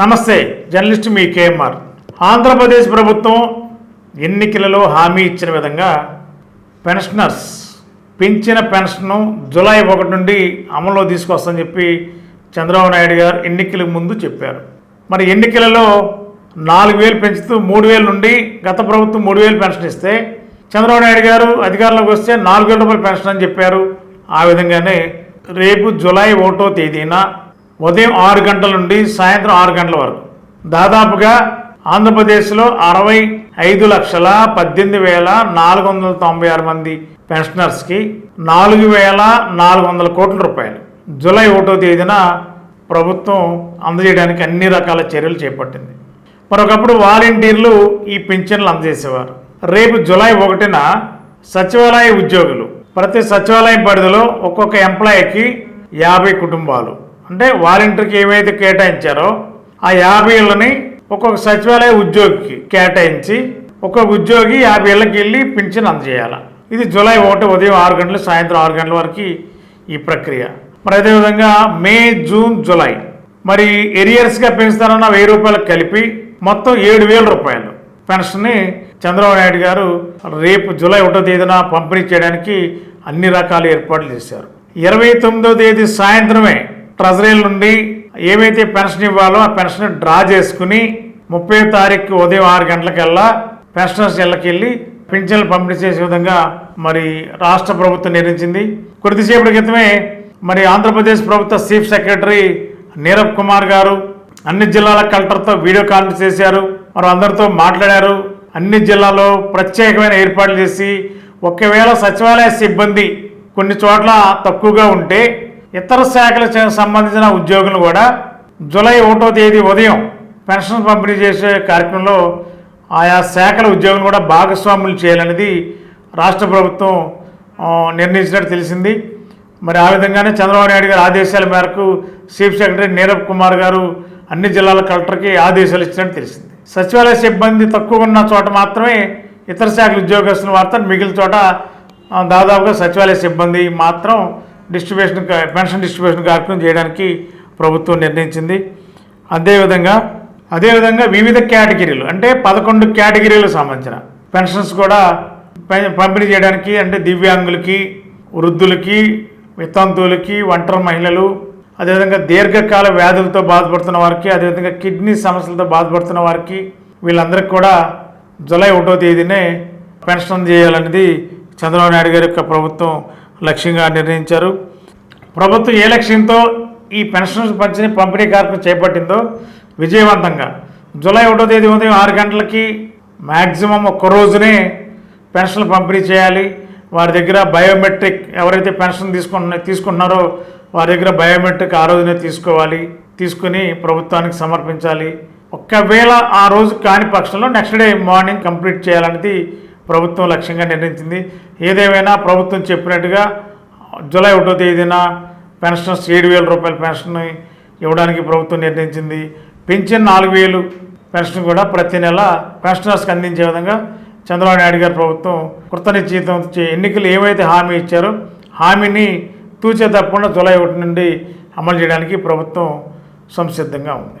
నమస్తే జర్నలిస్ట్ మీ కేఎంఆర్. ఆంధ్రప్రదేశ్ ప్రభుత్వం ఎన్నికలలో హామీ ఇచ్చిన విధంగా పెన్షనర్స్ పెంచిన పెన్షన్ను జూలై ఒకటి నుండి అమల్లో తీసుకొస్తామని చెప్పి చంద్రబాబు నాయుడు గారు ఎన్నికల ముందు చెప్పారు. మరి ఎన్నికలలో నాలుగు వేలు పెంచుతూ మూడు వేల నుండి గత ప్రభుత్వం మూడు వేలు పెన్షన్ ఇస్తే చంద్రబాబు నాయుడు గారు అధికారంలోకి వస్తే నాలుగు వేల రూపాయల పెన్షన్ అని చెప్పారు. ఆ విధంగానే రేపు జూలై ఒకటో తేదీన ఉదయం ఆరు గంటల నుండి సాయంత్రం ఆరు గంటల వరకు. దాదాపుగా ఆంధ్రప్రదేశ్లో అరవై ఐదు లక్షల పద్దెనిమిది వేల నాలుగు వందల తొంభై ఆరు మంది పెన్షనర్స్కి నాలుగు వేల నాలుగు వందల కోట్ల రూపాయలు. జూలై ఒకటో తేదీన ప్రభుత్వం అందజేయడానికి అన్ని రకాల చర్యలు చేపట్టింది. మరొకప్పుడు వాలంటీర్లు ఈ పింఛన్లు అందజేసేవారు. రేపు జూలై ఒకటిన సచివాలయ ఉద్యోగులు ప్రతి సచివాలయం పరిధిలో ఒక్కొక్క ఎంప్లాయీకి యాభై కుటుంబాలు. అంటే వాలంటీర్కి ఏమైతే కేటాయించారో ఆ యాభై ఏళ్ళని ఒక్కొక్క సచివాలయ ఉద్యోగికి కేటాయించి ఒక్కొక్క ఉద్యోగి యాభై ఏళ్ళకి వెళ్ళి పింఛన్ అందజేయాలి. ఇది జూలై ఒకటి ఉదయం ఆరు గంటలు సాయంత్రం ఆరు గంటల వరకు ఈ ప్రక్రియ. మరి అదేవిధంగా మే జూన్ జూలై. మరి ఎరియర్స్గా పెంచుతారన్న వెయ్యి రూపాయలకు కలిపి మొత్తం ఏడు వేల రూపాయలు. పెన్షన్ని చంద్రబాబు నాయుడు గారు రేపు జూలై ఒకటో తేదీన పంపిణీ చేయడానికి అన్ని రకాల ఏర్పాట్లు చేశారు. ఇరవై తొమ్మిదో తేదీ సాయంత్రమే ట్రెజరీల నుండి ఏవైతే పెన్షన్ ఇవ్వాలో ఆ పెన్షన్ డ్రా చేసుకుని ముప్పై తారీఖు ఉదయం ఆరు గంటలకల్లా పెన్షనర్స్ ఇళ్ళకి వెళ్ళి పింఛన్లు పంపిణీ చేసే విధంగా మరి రాష్ట్ర ప్రభుత్వం నిర్ణయించింది. కొద్దిసేపటి క్రితమే మరి ఆంధ్రప్రదేశ్ ప్రభుత్వ చీఫ్ సెక్రటరీ నీరబ్ కుమార్ గారు అన్ని జిల్లాల కలెక్టర్తో వీడియో కాన్ఫరెన్స్ చేశారు. మరి అందరితో మాట్లాడారు. అన్ని జిల్లాలో ప్రత్యేకమైన ఏర్పాట్లు చేసి ఒకవేళ సచివాలయ సిబ్బంది కొన్ని చోట్ల తక్కువగా ఉంటే ఇతర శాఖలకు సంబంధించిన ఉద్యోగులు కూడా జూలై ఒకటో తేదీ ఉదయం పెన్షన్ పంపిణీ చేసే కార్యక్రమంలో ఆయా శాఖల ఉద్యోగులు కూడా భాగస్వాములు చేయాలనేది రాష్ట్ర ప్రభుత్వం నిర్ణయించినట్టు తెలిసింది. మరి ఆ విధంగానే చంద్రబాబు నాయుడు గారి ఆదేశాల మేరకు చీఫ్ సెక్రటరీ నీరబ్ కుమార్ గారు అన్ని జిల్లాల కలెక్టర్కి ఆదేశాలు ఇచ్చినట్టు తెలిసింది. సచివాలయ సిబ్బంది తక్కువ ఉన్న చోట మాత్రమే ఇతర శాఖల ఉద్యోగస్తులు మాత్రం మిగిలిన చోట దాదాపుగా సచివాలయ సిబ్బంది మాత్రం డిస్ట్రిబ్యూషన్ పెన్షన్ డిస్ట్రిబ్యూషన్ కార్యక్రమం చేయడానికి ప్రభుత్వం నిర్ణయించింది. అదేవిధంగా అదేవిధంగా వివిధ కేటగిరీలు అంటే పదకొండు కేటగిరీలకు సంబంధించిన పెన్షన్స్ కూడా పంపిణీ చేయడానికి అంటే దివ్యాంగులకి వృద్ధులకి వితంతువులకి ఒంటరి మహిళలు అదేవిధంగా దీర్ఘకాల వ్యాధులతో బాధపడుతున్న వారికి అదేవిధంగా కిడ్నీ సమస్యలతో బాధపడుతున్న వారికి వీళ్ళందరికీ కూడా జూలై ఒకటో తేదీనే పెన్షన్ చేయాలనేది చంద్రబాబు నాయుడు గారి యొక్క ప్రభుత్వం లక్ష్యంగా నిర్ణయించారు. ప్రభుత్వం ఏ లక్ష్యంతో ఈ పెన్షన్ పంచిని పంపిణీ కార్యక్రమం చేపట్టిందో విజయవంతంగా. జూలై ఒకటో తేదీ ఉదయం ఆరు గంటలకి మ్యాక్సిమం ఒక్క రోజునే పెన్షన్లు పంపిణీ చేయాలి. వారి దగ్గర బయోమెట్రిక్ ఎవరైతే పెన్షన్ తీసుకున్న తీసుకుంటున్నారో వారి దగ్గర బయోమెట్రిక్ ఆ రోజునే తీసుకోవాలి. తీసుకుని ప్రభుత్వానికి సమర్పించాలి. ఒకవేళ ఆ రోజు కాని పక్షంలో నెక్స్ట్ డే మార్నింగ్ కంప్లీట్ చేయాలనేది ప్రభుత్వం లక్ష్యంగా నిర్ణయించింది. ఏదేమైనా ప్రభుత్వం చెప్పినట్టుగా జూలై ఒకటో తేదీన పెన్షన్స్ ఏడు వేల రూపాయల పెన్షన్ ఇవ్వడానికి ప్రభుత్వం నిర్ణయించింది. పెన్షన్ నాలుగు వేలు పెన్షన్ కూడా ప్రతి నెల పెన్షనర్స్కి అందించే విధంగా చంద్రబాబు నాయుడు గారి ప్రభుత్వం కృతనిశ్చితం ఎన్నికలు ఏవైతే హామీ ఇచ్చారో హామీని తూచే తప్పకుండా జూలై ఒకటి నుండి అమలు చేయడానికి ప్రభుత్వం సంసిద్ధంగా ఉంది.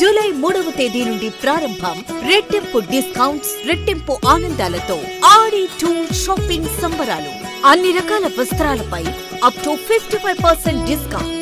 జూలై మూడవ తేదీ నుండి ప్రారంభం రెట్టింపు డిస్కౌంట్స్ రెట్టింపు ఆనందాలతో ఆడి టూ షాపింగ్ సంబరాలు. అన్ని రకాల వస్త్రాలపై up to fifty five percent discount